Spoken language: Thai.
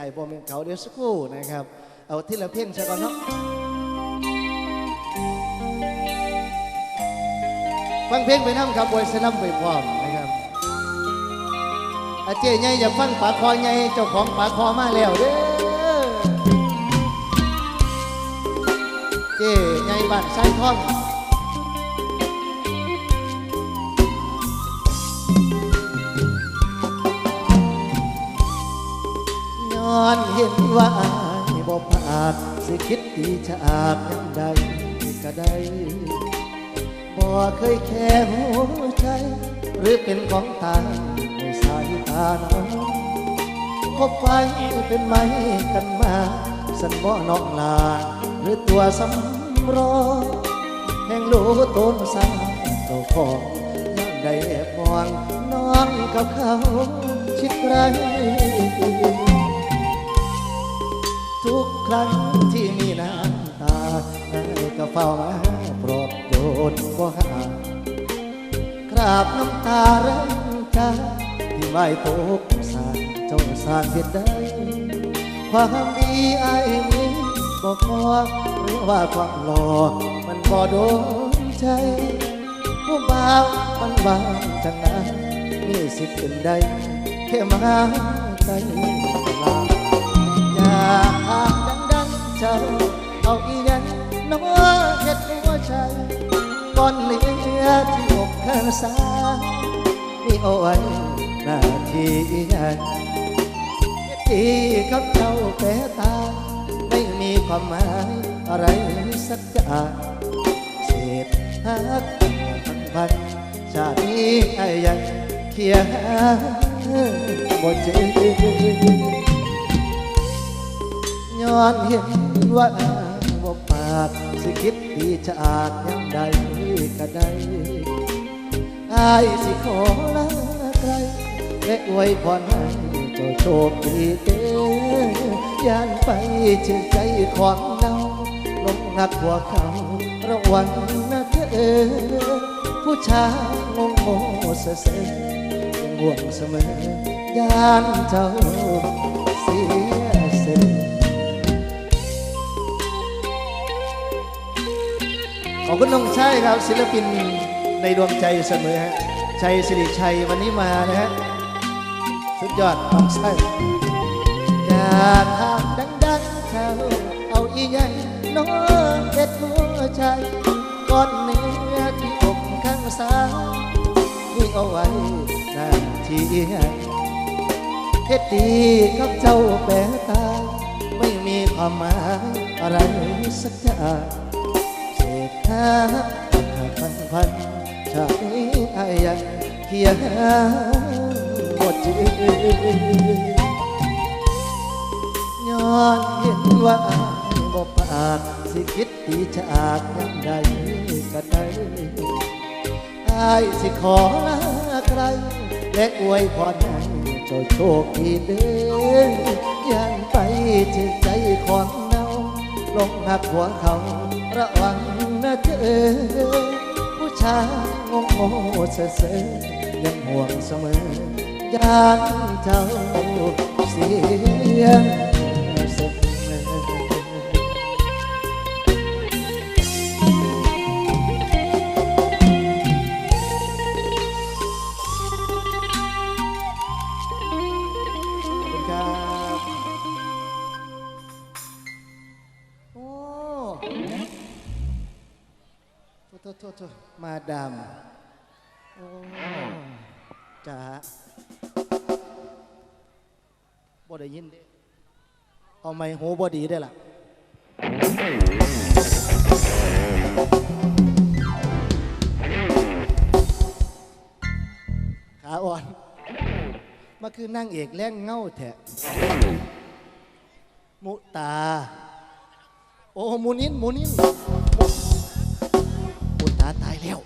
ไอ้บอมเป็นเขาเดี๋ยวสักครู่นะครับ เอาที่ละเพ่งซะก่อนเนาะฟังเพลงไปน้ำครับบวยสนับไปพร้อมนะครับอาเจใหญ่อย่าฟังปากคอใหญ่เจ้าของปากคอมาแล้วเด้อเจใหญ่บ้านไส้ทอง อนเห็นว่าอายบ่พลาดสิคิดดีฉากยังใดก็ได้บ่เคยแค่หัวใจ หรือเป็นของตายในสายตาน้องคบไฟเป็นไหมกันมาสันบ่น้องลาหรือตัวสำรองแห่งรู้ตนสาเจ้าของยังได้แอบมองน้องกับเขาชิดไร ทุกครั้งที่มีน้ำตาได้ก็เฝ้ามาโปรดโยนบ่หาคราบน้ำตาเริ่มจางที่ไม่ตกสาเจ้าสางเหตุใดความดีไอ้มีบอกพอหรือว่าความหล่อมันบ่โดนใจผู้บ่าวมันบางจังนั้นมีสิทธิ์เป็นใดแค่มาใจลา อย่าหากดังๆเจ้าเอาอีหยังน้อเฮ็ดหัวใจก่อนเหลือที่อกข้างซ้ายมีเอาไว้หน้าที่ใหญ่ที่กับเจ้าแปรตา ไม่มีความหมายอะไรสักอย่างเศษหักพันพันชาตินี้ไอ้ยังเคียร์บ่เจอ ย้อนเห็นว่าบ่ปากสิคิดดีชาติยังใดก็ได้อายสิขอลาไกลและอวยพรให้เจ้าโชคดีเด้ย่านไปเชื่อใจของเนาลงหักหัวเขาระวังนะเธอผู้ชายงงโง่เสอเสอยังห่วงเสมอยานเจ้า ขอบคุณน้องชัยครับ ศิลปินในดวงใจเสมอฮะชัยสิริชัยวันนี้มานะฮะสุดยอดน้องชัยอยากถามดังๆเจ้าเอาอีหยังน้องเด็ดหัวใจก้อนเนื้อที่อกข้างซ้ายนี่เอาไว้หน้าที่ใหญ่เฮ็ดดีกับเจ้าแปรตา ไม่มีความหมายอะไรสักอย่าง เศษหากพันพันชาตินี้ไอ้ยังเคียหาหมดจืดย้อนเห็นว่าบ่ปากสิคิดดีชาติยังใดก็ได้อายสิขอลาไกลและอวยพรให้เจ้าโชคดีเด้อยังไป ลงหักหัวเขาระวังนะเธอผู้ชายงงโง่เซ่อเซ่อยังห่วงเสมอยานเจ้าเสีย โทษโทษโทษมาดามโอ้จ๋าบ่ได้ยินเด้เอาไม้หูบ่ดีได้อล่ะ ขาอ่อนมาคือนั่งเอกแล่งเง่าแทะมุตา โอ้หมูนินหมูนิน ตายแล้ว